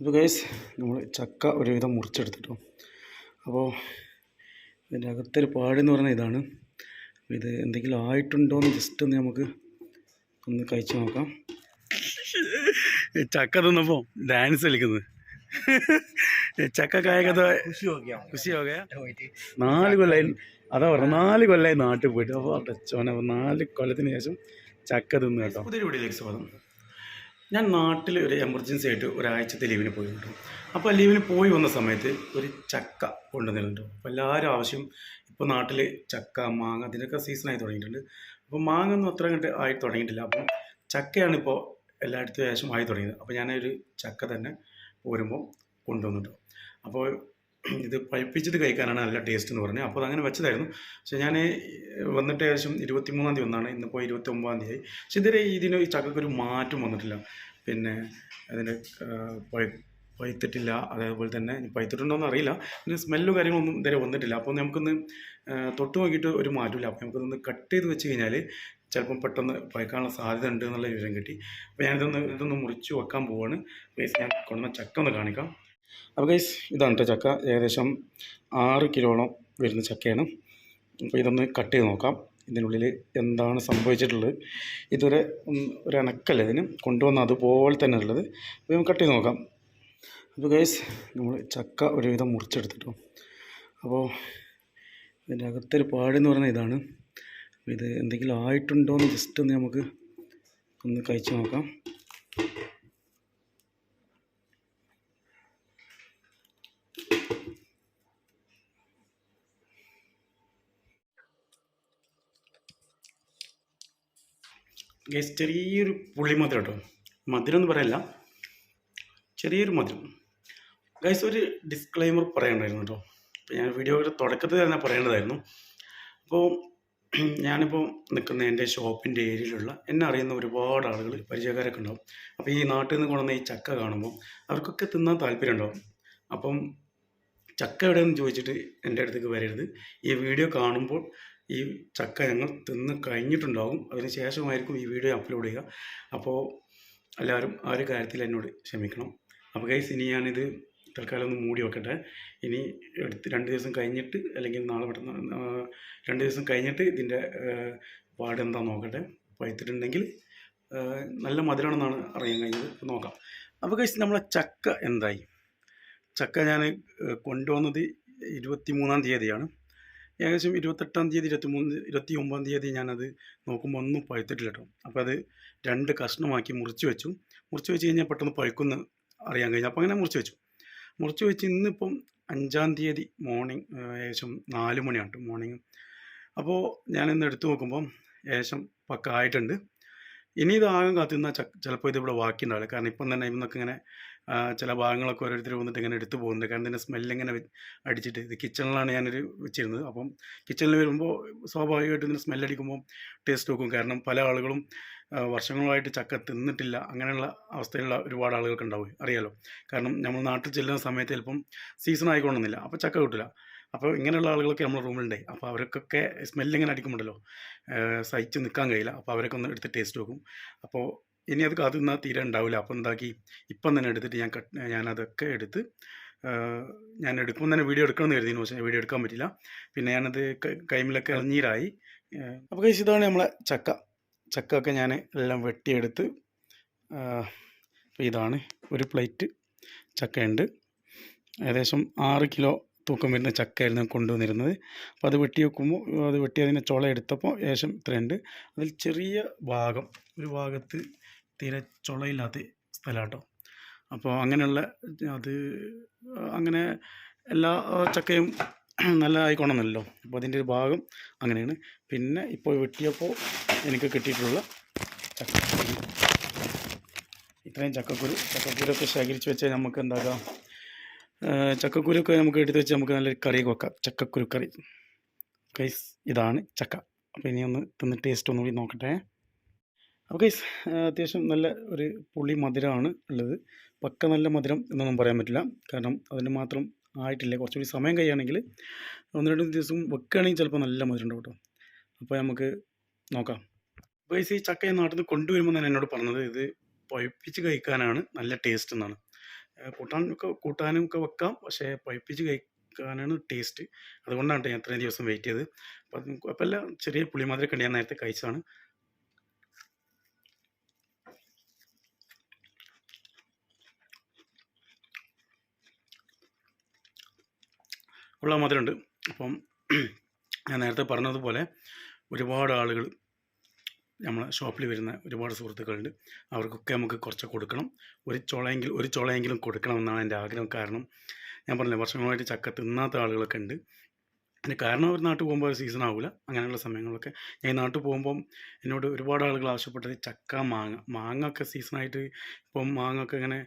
അപ്പോൾ ഗൈസ് നമ്മൾ ചക്ക ഒരുവിധം മുറിച്ചെടുത്തിട്ടു. അപ്പോൾ ഇതിന്റെ അകത്തൊരു പാടെന്ന് പറഞ്ഞാൽ ഇതാണ്. ഇത് എന്തെങ്കിലും ആയിട്ടുണ്ടോ എന്ന് ജസ്റ്റ് ഒന്ന് നമുക്ക് ഒന്ന് കഴിച്ചു നോക്കാം. ചക്ക തിന്നപ്പോൾ ഡാൻസ് കളിക്കുന്നത്. ചക്ക കായകഥ ഖുഷിയാകയ നാല് കൊല്ലായി അതാ പറഞ്ഞു നാല് കൊല്ലായി നാട്ടിൽ പോയിട്ട്. അപ്പോൾ ടച്ചോനെ നാല് കൊല്ലത്തിന് ശേഷം ചക്ക തിന്നു കേട്ടോ. ഞാൻ നാട്ടിൽ ഒരു എമർജൻസി ആയിട്ട് ഒരാഴ്ചത്തെ ലീവിന് പോയി കിട്ടും അപ്പോൾ ലീവിന് പോയി വന്ന സമയത്ത് ഒരു ചക്ക കൊണ്ടുവന്നിട്ടുണ്ട്. അപ്പോൾ എല്ലാവരും ആവശ്യം ഇപ്പോൾ നാട്ടിൽ ചക്ക മാങ്ങ അതിനൊക്കെ സീസണായി തുടങ്ങിയിട്ടുണ്ട്. അപ്പോൾ മാങ്ങ ഒന്നും അത്ര അങ്ങോട്ട് ആയി തുടങ്ങിയിട്ടില്ല. അപ്പം ചക്കയാണ് ഇപ്പോൾ എല്ലായിടത്തും ഏകദേശം ആയി തുടങ്ങിയത്. അപ്പോൾ ഞാനൊരു ചക്ക തന്നെ പോരുമ്പോൾ കൊണ്ടുവന്നിട്ടു. അപ്പോൾ ഇത് പഴിപ്പിച്ചിട്ട് കഴിക്കാനാണ് നല്ല ടേസ്റ്റ് എന്ന് പറഞ്ഞത്. അപ്പോൾ അതങ്ങനെ വെച്ചതായിരുന്നു. പക്ഷേ ഞാൻ വന്നിട്ട് ഏകദേശം ഇരുപത്തി മൂന്നാം തീയതി ഒന്നാണ് ഇന്നിപ്പോൾ ഇരുപത്തി ഒമ്പതാം തീയതി പക്ഷെ ഇതുവരെ ഇതിന് ഈ ചക്കക്കൊരു മാറ്റം വന്നിട്ടില്ല. പിന്നെ അതിന്റെ പഴു പഴുത്തിട്ടില്ല. അതേപോലെ തന്നെ പഴുത്തിട്ടുണ്ടോയെന്ന് അറിയില്ല. പിന്നെ സ്മെല്ലും കാര്യങ്ങളൊന്നും ഇതുവരെ വന്നിട്ടില്ല. അപ്പോൾ നമുക്കൊന്ന് തൊട്ട് നോക്കിയിട്ട് ഒരു മാറ്റമില്ല അപ്പോൾ നമുക്കൊന്ന് കട്ട് ചെയ്ത് വെച്ച് കഴിഞ്ഞാൽ ചിലപ്പം പെട്ടെന്ന് പഴുക്കാനുള്ള സാധ്യത ഉണ്ട് എന്നുള്ള വിവരം കിട്ടി. അപ്പോൾ ഞാനിതൊന്ന് ഇതൊന്ന് മുറിച്ച് വെക്കാൻ പോവാണ്. പ്ലീസ് ഞാൻ കൊണ്ടുവന്ന ചക്ക ഒന്ന് കാണിക്കാം. അപ്പോൾ ഗൈസ് ഇതാണ് കേട്ടോ ചക്ക. ഏകദേശം ആറ് കിലോളം വരുന്ന ചക്കയാണ്. അപ്പോൾ ഇതൊന്ന് കട്ട് ചെയ്ത് നോക്കാം. ഇതിനുള്ളിൽ എന്താണ് സംഭവിച്ചിട്ടുള്ളത്? ഇതൊരു ഒരു അനക്കല്ല ഇതിന്? കൊണ്ടുവന്ന അതുപോലെ തന്നെ ഉള്ളത്. അപ്പോൾ നമുക്ക് കട്ട് ചെയ്ത് നോക്കാം. അപ്പോൾ ഗൈസ് നമ്മൾ ചക്ക ഒരുവിധം മുറിച്ചെടുത്തിട്ടു. അപ്പോൾ ഇതിന്റെ അകത്തൊരു പാടെന്ന് പറഞ്ഞാൽ ഇതാണ്. ഇത് എന്തെങ്കിലും ആയിട്ടുണ്ടോ എന്ന് ജസ്റ്റ് ഒന്ന് നമുക്ക് ഒന്ന് കഴിച്ച് നോക്കാം. ഗൈസ് ചെറിയൊരു പുളി മധുരം കേട്ടോ മധുരം എന്ന് പറയല്ല. ചെറിയൊരു മധുരം. ഗൈസ് ഒരു ഡിസ്ക്ലൈമർ പറയണ്ടായിരുന്നു കേട്ടോ. അപ്പോൾ ഞാൻ വീഡിയോയുടെ തുടക്കത്തിൽ തന്നെ പറയേണ്ടതായിരുന്നു. അപ്പോൾ ഞാനിപ്പോൾ നിൽക്കുന്ന എന്റെ ഷോപ്പിന്റെ ഏരിയയിലുള്ള എന്നെ അറിയുന്ന ഒരുപാട് ആളുകൾ പരിചയക്കാരൊക്കെ ഉണ്ടാവും. അപ്പോൾ ഈ നാട്ടിൽ നിന്ന് കൊണ്ടുവന്ന ഈ ചക്ക കാണുമ്പോൾ അവർക്കൊക്കെ തിന്നാൻ താല്പര്യം ഉണ്ടാവും. അപ്പം ചക്ക എവിടെയെന്ന് ചോദിച്ചിട്ട് എന്റെ അടുത്തേക്ക് വരരുത്. ഈ വീഡിയോ കാണുമ്പോൾ ഈ ചക്ക ഞങ്ങൾ തിന്ന് കഴിഞ്ഞിട്ടുണ്ടാകും അതിന് ശേഷമായിരിക്കും ഈ വീഡിയോ അപ്ലോഡ് ചെയ്യുക. അപ്പോൾ എല്ലാവരും ആ ഒരു കാര്യത്തിൽ എന്നോട് ക്ഷമിക്കണം. അപ്പോൾ കൈസ് ഇനി ഞാനിത് തൽക്കാലം ഒന്ന് മൂടി വെക്കട്ടെ. ഇനി എടുത്ത് രണ്ട് ദിവസം കഴിഞ്ഞിട്ട് അല്ലെങ്കിൽ നാളെ പെട്ടെന്ന് രണ്ട് ദിവസം കഴിഞ്ഞിട്ട് ഇതിന്റെ പാട് എന്താ നോക്കട്ടെ. പഴുത്തിട്ടുണ്ടെങ്കിൽ നല്ല മധുരമാണെന്നാണ് അറിയാൻ കഴിഞ്ഞത്. അപ്പോൾ നോക്കാം. അപ്പോൾ കഴിച്ച് നമ്മളെ ചക്ക എന്തായി? ചക്ക ഞാൻ കൊണ്ടുവന്നത് ഇരുപത്തി മൂന്നാം തീയതിയാണ്. ഏകദേശം ഇരുപത്തെട്ടാം തീയതി ഇരുപത്തി മൂന്ന് ഇരുപത്തി ഒമ്പതാം തീയതി ഞാനത് നോക്കുമ്പോൾ ഒന്നും പഴുത്തിട്ടില്ല കേട്ടോ അപ്പോൾ അത് രണ്ട് കഷ്ണമാക്കി മുറിച്ച് വെച്ചു. മുറിച്ച് വെച്ച് കഴിഞ്ഞാൽ പെട്ടെന്ന് പഴുക്കുന്ന അറിയാൻ കഴിഞ്ഞു. അപ്പോൾ അങ്ങനെ മുറിച്ച് വെച്ചു. മുറിച്ച് വെച്ച് ഇന്നിപ്പം അഞ്ചാം തീയതി മോർണിംഗ് ഏകദേശം നാല് മണിയാണ് കേട്ടോ മോർണിംഗ്. അപ്പോൾ ഞാനിന്ന് എടുത്തു നോക്കുമ്പം ഏകദേശം പക്ക ആയിട്ടുണ്ട് ഇനി ഇത് ആകെ കാത്തുനിന്നാൽ ച ചിലപ്പോൾ ഇത് ഇവിടെ ബാക്കി ഉണ്ടാവില്ല കാരണം ഇപ്പം തന്നെ ഇന്നൊക്കെ ഇങ്ങനെ ചില ഭാഗങ്ങളൊക്കെ ഓരോരുത്തർ വന്നിട്ട് ഇങ്ങനെ എടുത്തു പോകുന്നുണ്ട്. കാരണം ഇതിന്റെ സ്മെല്ല് ഇങ്ങനെ അടിച്ചിട്ട് ഇത് കിച്ചണിലാണ് ഞാനൊരു വെച്ചിരുന്നത്. അപ്പം കിച്ചണിൽ വരുമ്പോൾ സ്വാഭാവികമായിട്ടും ഇതിന് സ്മെല്ലടിക്കുമ്പോൾ ടേസ്റ്റ് നോക്കും. കാരണം പല ആളുകളും വർഷങ്ങളായിട്ട് ചക്ക തിന്നിട്ടില്ല. അങ്ങനെയുള്ള അവസ്ഥയിലുള്ള ഒരുപാട് ആളുകൾക്ക് ഉണ്ടാവും. അറിയാലോ? കാരണം നമ്മൾ നാട്ടിൽ ചെല്ലുന്ന സമയത്ത് ചിലപ്പം സീസൺ ആയിക്കൊണ്ടെന്നില്ല അപ്പോൾ ചക്ക കിട്ടില്ല അപ്പോൾ ഇങ്ങനെയുള്ള ആളുകളൊക്കെ നമ്മൾ റൂമിലുണ്ട്. അപ്പോൾ അവർക്കൊക്കെ സ്മെല്ലിങ്ങനെ അടിക്കുമ്പോഴല്ലോ സഹിച്ച് നിൽക്കാൻ കഴിയില്ല. അപ്പോൾ അവരൊക്കെ ഒന്ന് എടുത്ത് ടേസ്റ്റ് നോക്കും. അപ്പോൾ ഇനി അത് കാത്തു നിന്നാൽ തീരെ ഉണ്ടാവില്ല അപ്പോൾ എന്താക്കി? ഇപ്പം തന്നെ എടുത്തിട്ട് ഞാൻ കട്ട് ഞാനതൊക്കെ എടുത്ത് ഞാൻ എടുക്കുമ്പോൾ തന്നെ വീഡിയോ എടുക്കണമെന്ന് കരുതിയിരുന്നു. പക്ഷേ വീഡിയോ എടുക്കാൻ പറ്റില്ല. പിന്നെ ഞാനത് കൈമിലൊക്കെ ഇളഞ്ഞീരായി അപ്പോൾ കഴിച്ച് ഇതാണ് നമ്മളെ ചക്ക. ചക്ക ഒക്കെ ഞാൻ എല്ലാം വെട്ടിയെടുത്ത് ഇതാണ് ഒരു പ്ലേറ്റ് ചക്കയുണ്ട്. ഏകദേശം ആറ് കിലോ തൂക്കം വരുന്ന ചക്കയായിരുന്നു കൊണ്ടുവന്നിരുന്നത്. അപ്പോൾ അത് വെട്ടി വെക്കുമ്പോൾ അത് വെട്ടി അതിനെ ചുള എടുത്തപ്പോൾ ഏകദേശം ഇത്രയുണ്ട്. അതിൽ ചെറിയ ഭാഗം ഒരു ഭാഗത്ത് തീരെ ചുളയില്ലാത്ത സ്ഥലം കേട്ടോ അപ്പോൾ അങ്ങനെയുള്ള അത് അങ്ങനെ എല്ലാ ചക്കയും നല്ല ആയിക്കോണമെന്നല്ലോ അപ്പോൾ അതിന്റെ ഒരു ഭാഗം അങ്ങനെയാണ്. പിന്നെ ഇപ്പോൾ വെട്ടിയപ്പോൾ എനിക്ക് കിട്ടിയിട്ടുള്ള ചക്കക്കുരു ഇത്രയും ചക്കക്കുരു ചക്കക്കുരൊക്കെ ശേഖരിച്ച് വെച്ചാൽ നമുക്ക് എന്താക്കാം? ചക്കക്കുരൊക്കെ നമുക്ക് എടുത്ത് വെച്ച് നമുക്ക് നല്ലൊരു കറിയൊക്കെ വെക്കാം. ചക്കക്കുരു കറി. കൈസ് ഇതാണ് ചക്ക. അപ്പോൾ ഇനി ഒന്ന് തിന്ന് ടേസ്റ്റ് ഒന്നുകൂടി നോക്കട്ടെ. അപ്പോൾ ഗൈസ് അത്യാവശ്യം നല്ല ഒരു പുളി മധുരമാണ് ഉള്ളത്. പക്ക നല്ല മധുരം എന്നൊന്നും പറയാൻ പറ്റില്ല. കാരണം അതിന് മാത്രം ആയിട്ടില്ല. കുറച്ചുകൂടി സമയം കഴിയുകയാണെങ്കിൽ ഒന്ന് രണ്ട് ദിവസം വെക്കുകയാണെങ്കിൽ ചിലപ്പോൾ നല്ല മധുരം ഉണ്ടാവും കേട്ടോ. അപ്പോൾ നമുക്ക് നോക്കാം. ഗൈസ് ഈ ചക്ക ഈ നാട്ടിൽ നിന്ന് കൊണ്ടുവരുമ്പോൾ തന്നെ എന്നോട് പറഞ്ഞത് ഇത് പഴുപ്പിച്ച് കഴിക്കാനാണ്. നല്ല ടേസ്റ്റ് എന്നാണ്. കൂട്ടാൻ ഒക്കെ കൂട്ടാനും ഒക്കെ വെക്കാം. പക്ഷേ പഴുപ്പിച്ച് കഴിക്കാനാണ് ടേസ്റ്റ് അതുകൊണ്ടാണ് ഞാൻ ഇത്രയും ദിവസം വെയിറ്റ് ചെയ്തത്. അപ്പം അപ്പോൾ എല്ലാം ചെറിയ പുളിമാതിരി ഉണ്ട്. ഞാൻ നേരത്തെ കഴിച്ചതാണ്. ഉള്ള മധുരമുണ്ട്. അപ്പം ഞാൻ നേരത്തെ പറഞ്ഞതുപോലെ ഒരുപാട് ആളുകൾ നമ്മളെ ഷോപ്പിൽ വരുന്ന ഒരുപാട് സുഹൃത്തുക്കളുണ്ട്. അവർക്കൊക്കെ നമുക്ക് കുറച്ച് കൊടുക്കണം. ഒരു ചുളയെങ്കിലും ഒരു ചുളയെങ്കിലും കൊടുക്കണം എന്നാണ് എന്റെ ആഗ്രഹം. കാരണം ഞാൻ പറഞ്ഞില്ല വർഷങ്ങളായിട്ട് ചക്ക തിന്നാത്ത ആളുകളൊക്കെ ഉണ്ട്. അതിന് കാരണം അവർ നാട്ടിൽ പോകുമ്പോൾ ഒരു സീസൺ ആവില്ല അങ്ങനെയുള്ള സമയങ്ങളൊക്കെ ഞാൻ നാട്ടിൽ പോകുമ്പം എന്നോട് ഒരുപാട് ആളുകൾ ആവശ്യപ്പെട്ടത് ചക്ക മാങ്ങ. മാങ്ങ ഒക്കെ സീസണായിട്ട് ഇപ്പം മാങ്ങ ഒക്കെ ഇങ്ങനെ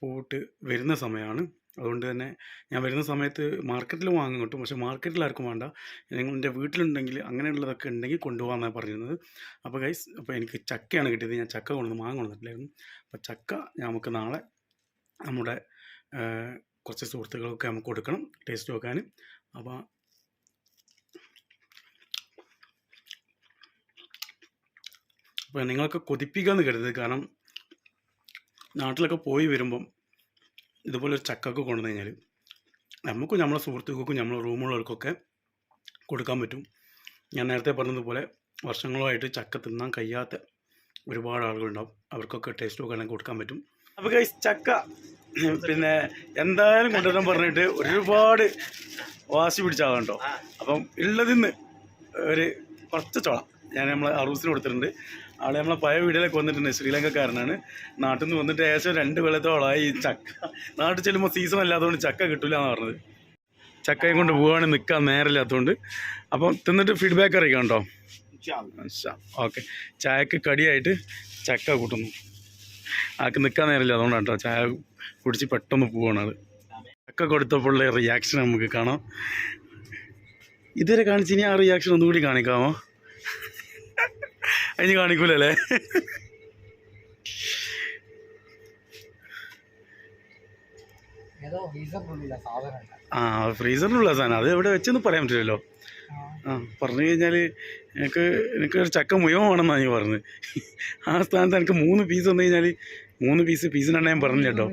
പൂവിട്ട് വരുന്ന സമയമാണ്. അതുകൊണ്ട് തന്നെ ഞാൻ വരുന്ന സമയത്ത് മാർക്കറ്റിൽ വാങ്ങും കിട്ടും. പക്ഷേ മാർക്കറ്റിൽ ആർക്കും വേണ്ട. എന്റെ വീട്ടിലുണ്ടെങ്കിൽ അങ്ങനെയുള്ളതൊക്കെ ഉണ്ടെങ്കിൽ കൊണ്ടുപോകാമെന്നാണ് പറഞ്ഞിരുന്നത്. അപ്പോൾ ഗൈസ് അപ്പോൾ എനിക്ക് ചക്കയാണ് കിട്ടിയത്. ഞാൻ ചക്ക കൊണ്ടു മാങ്ങ കൊണ്ടുവന്നിട്ടില്ലായിരുന്നു. അപ്പോൾ ചക്ക നമുക്ക് നാളെ നമ്മുടെ കുറച്ച് സുഹൃത്തുക്കൾക്കൊക്കെ നമുക്ക് കൊടുക്കണം ടേസ്റ്റ് നോക്കാൻ. അപ്പോൾ അപ്പോൾ നിങ്ങൾക്ക് കൊതിപ്പിക്കാമെന്ന് കരുതരുത്. കാരണം നാട്ടിലൊക്കെ പോയി വരുമ്പം ഇതുപോലെ ഒരു ചക്കൊക്കെ കൊണ്ടുവന്നു കഴിഞ്ഞാൽ നമുക്കും നമ്മളെ സുഹൃത്തുക്കൾക്കും നമ്മളെ റൂമുള്ളവർക്കൊക്കെ കൊടുക്കാൻ പറ്റും. ഞാൻ നേരത്തെ പറഞ്ഞതുപോലെ വർഷങ്ങളായിട്ട് ചക്ക തിന്നാൻ കഴിയാത്ത ഒരുപാട് ആളുകളുണ്ടാവും. അവർക്കൊക്കെ ടേസ്റ്റ് നോക്കാൻ കൊടുക്കാൻ പറ്റും. അപ്പോൾ കൈ ചക്ക. പിന്നെ എന്തായാലും കൊണ്ടുവരാൻ പറഞ്ഞിട്ട് ഒരുപാട് വാശി പിടിച്ചാകാം കേട്ടോ. അപ്പം ഉള്ളതിന്ന് ഒരു കുറച്ച് ചോളം. ഞാൻ നമ്മളെ അറൂസിന് കൊടുത്തിട്ടുണ്ട്. ആളെ നമ്മളെ പഴയ വീട്ടിലേക്ക് വന്നിട്ടുണ്ട്. ശ്രീലങ്കക്കാരനാണ്. നാട്ടിൽ നിന്ന് വന്നിട്ട് ഏകദേശം രണ്ട് കൊല്ലത്തോളമായി ചക്ക. നാട്ടിൽ ചെല്ലുമ്പോൾ സീസൺ അല്ലാത്തതുകൊണ്ട് ചക്ക കിട്ടില്ല എന്ന് പറഞ്ഞത്. ചക്കയും കൊണ്ട് പോവുകയാണെങ്കിൽ നിൽക്കാൻ നേരമില്ലാത്തതുകൊണ്ട് അപ്പം തിന്നിട്ട് ഫീഡ്ബാക്ക് അറിയിക്കാം കേട്ടോ. ഓക്കെ. ചായക്ക് കടിയായിട്ട് ചക്ക കൂട്ടുന്നു. ആൾക്ക് നിൽക്കാൻ നേരമില്ല. അതുകൊണ്ടാണ് കേട്ടോ ചായ കുടിച്ച് പെട്ടെന്ന് പോവാണ് അത് ചക്ക കൊടുത്തപ്പോഴുള്ള റിയാക്ഷൻ നമുക്ക് കാണാം. ഇതുവരെ കാണിച്ചിനി ആ റിയാക്ഷൻ ഒന്നുകൂടി കാണിക്കാമോ? അതിന് കാണിക്കൂലല്ലേ? സാധനം ആ ഫ്രീസറിനുള്ള സാധനം. അത് എവിടെ വെച്ചെന്ന് പറയാൻ പറ്റില്ലല്ലോ. ആ. പറഞ്ഞു കഴിഞ്ഞാൽ എനിക്ക് എനിക്ക് ഒരു ചക്ക മുഴുവൻ വേണമെന്നാണ് ഞാൻ പറഞ്ഞത്. ആ സ്ഥാനത്ത് എനിക്ക് മൂന്ന് പീസ് വന്നു കഴിഞ്ഞാൽ മൂന്ന് പീസ് പീസിനെണ്ണം ഞാൻ പറഞ്ഞില്ല കേട്ടോ.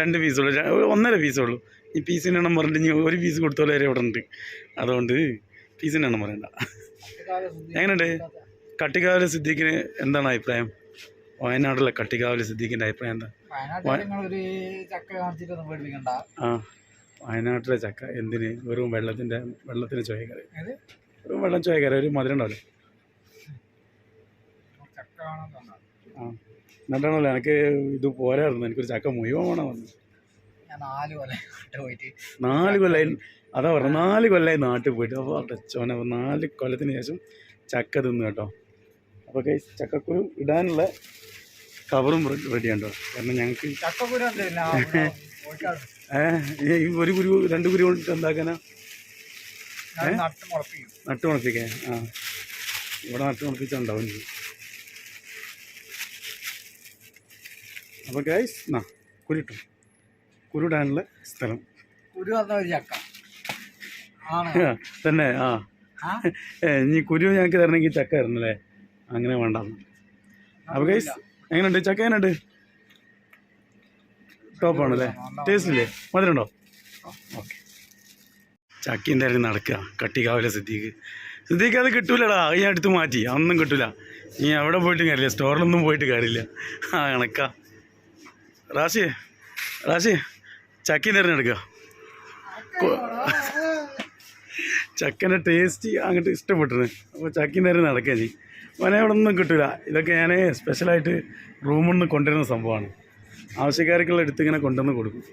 രണ്ട് പീസുള്ളൂ ഒന്നര പീസുള്ളൂ ഈ പീസിന്റെ എണ്ണം പറഞ്ഞിട്ട് ഇനി ഒരു പീസ് കൊടുത്തോലേ ഇവിടെ ഉണ്ട്. അതുകൊണ്ട് പീസിന്റെ എണ്ണം പറയണ്ട. എങ്ങനെയുണ്ട്? കട്ടിക്കാവൽ സിദ്ദീഖിന് എന്താണ് അഭിപ്രായം? വയനാട്ടിലെ കട്ടികാവിലെ സിദ്ദീഖിന്റെ അഭിപ്രായം എന്താ? ആ വയനാട്ടിലെ ചക്ക എന്തിന്? വെറും വെള്ളത്തിന്റെ വെള്ളത്തിന് ചോയക്കറി വെറും വെള്ളം ചോയക്കറി ഒരു മധുരം ഉണ്ടാവില്ല? നല്ലതാണല്ലോ ആ എന്നിട്ടാണല്ലോ എനിക്ക് ഇത് പോരായിരുന്നു. എനിക്കൊരു ചക്ക മുഴുവൻ വേണമെന്ന് വന്നു നാല് കൊല്ലം നാട്ടിൽ പോയിട്ട്. അതാ പറഞ്ഞു നാല് കൊല്ലായി നാട്ടിൽ പോയിട്ട്. അപ്പോൾ നാല് കൊല്ലത്തിന് ശേഷം ചക്ക തിന്നു കേട്ടോ. അപ്പോൾ കൈ ചക്കക്കുരു ഇടാനുള്ള കവറും റെഡി ഉണ്ടോ കാരണം ഞങ്ങൾക്ക് ഏഹ് ഒരു കുരു രണ്ട് കുരു കൊണ്ടിട്ട് എന്താക്കാനാ? നട്ട് മുളപ്പിക്കും. നട്ട് മുളപ്പിക്കാൻ ആ. ഇവിടെ നട്ട് മുളപ്പിച്ചുണ്ടാവും. അപ്പോൾ ഗൈസ് നാ കുരുട്ടു. കുരുടാനുള്ള സ്ഥലം. കുരു ചക്ക. തന്നെ ആ? ഏ, ഇനി കുരു ഞങ്ങൾക്ക് തരണമെങ്കിൽ ചക്ക തരണല്ലേ അങ്ങനെ വേണ്ട അപ്പോൾ എങ്ങനെയുണ്ട്? ചക്ക എങ്ങനെയുണ്ട്? ടോപ്പാണല്ലേ ടേസ്റ്റ് ഇല്ലേ? മധുരമുണ്ടോ? ഓക്കെ ചക്ക എന്തായാലും നടക്കുക കട്ടിക്കാവില്ല സിദ്ദീഖ്. സിദ്ദീഖ് അത് കിട്ടൂലടാ. ഈ ഞാൻ എടുത്ത് മാറ്റി. അതൊന്നും കിട്ടൂല. നീ എവിടെ പോയിട്ട് കാര്യമില്ല. സ്റ്റോറിലൊന്നും പോയിട്ട് കാര്യമില്ല. ആ കണക്കാ. റാശി റാശി ചക്കി തിരഞ്ഞെടുക്കുക ചക്കന്റെ ടേസ്റ്റ് അങ്ങോട്ട് ഇഷ്ടപ്പെട്ടിരുന്നു. അപ്പോൾ ചക്കി നേരം നടക്കുക ചെയ്യും അവനെ അവിടെ ഒന്നും കിട്ടില്ല ഇതൊക്കെ ഞാൻ സ്പെഷ്യലായിട്ട് റൂമിൽ നിന്ന് കൊണ്ടുവരുന്ന സംഭവമാണ്. ആവശ്യക്കാർക്കുള്ള എടുത്ത് ഇങ്ങനെ കൊണ്ടുവന്ന് കൊടുക്കും.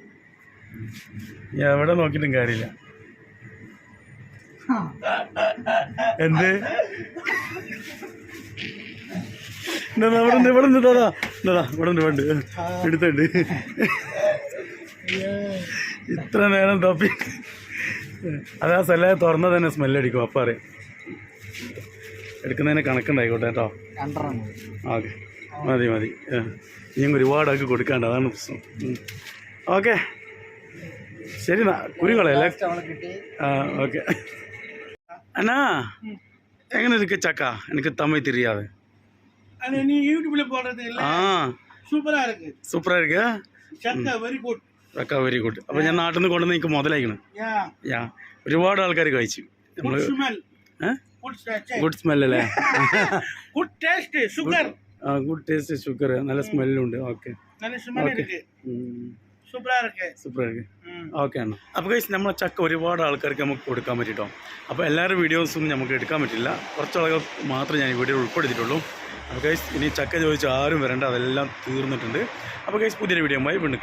ഞാൻ എവിടെ നോക്കിയിട്ടും കാര്യമില്ല. എന്ത്? ഇവിടെ ഉണ്ട് ഇവിടെ ഉണ്ട് ദാദാ ദാദാ ഇവിടെ ഉണ്ട് വേണ്ട എടുത്തുണ്ട്. ഇത്ര നേരം തപ്പി. അതാ സ്ഥലം തുറന്ന തന്നെ സ്മെല്ലടിക്കും അപ്പം അറിയാം എടുക്കുന്നതിനെ കണക്കുണ്ടായിക്കോട്ടെ കേട്ടോ. ഓക്കെ. മതി മതി. ഞങ്ങൾ ഒരുപാടാക്കി കൊടുക്കാണ്ട് അതാണ് പ്രശ്നം. ഓക്കെ. ശരി കുരുകളല്ലേ ആ ഓക്കെ. അണ്ണാ എങ്ങനെ ഇരിക്ക ചക്ക? എനിക്ക് തമ്മിൽ തിരിയാതെ. ആ. സൂപ്പറാ ഇരിക്ക ചക്ക വെരി ഗുഡ് അപ്പൊ ഞാൻ നാട്ടിൽ നിന്ന് കൊണ്ടുവന്ന് എനിക്ക് മുതലായിക്കണം. ഒരുപാട് ആൾക്കാർ കഴിച്ചു. നമ്മൾ ഏഹ് ഗുഡ് സ്മെൽ അല്ലേ? Good taste sugar good taste sugar നല്ല സ്മെല്ലുണ്ട്. ഓക്കെ. നല്ല സ്മെൽ ഇരിക്കു സൂപ്പറാ ഇരിക്കു ഓക്കെ ആണ് അപ്പോൾ കഴിച്ച് നമ്മളെ ചക്ക ഒരുപാട് ആൾക്കാർക്ക് നമുക്ക് കൊടുക്കാൻ പറ്റിയിട്ടോ അപ്പോൾ എല്ലാവരും വീഡിയോസും നമുക്ക് എടുക്കാൻ പറ്റില്ല. കുറച്ച് ആളുകൾ മാത്രമേ ഞാൻ ഈ വീഡിയോ ഉൾപ്പെടുത്തിയിട്ടുള്ളൂ. അപ്പോൾ കഴിച്ച് ഇനി ചക്ക ചോദിച്ചാൽ ആരും വരേണ്ട. അതെല്ലാം തീർന്നിട്ടുണ്ട്. അപ്പോൾ കഴിച്ച് പുതിയൊരു വീഡിയോ ആയി വീണ്ടും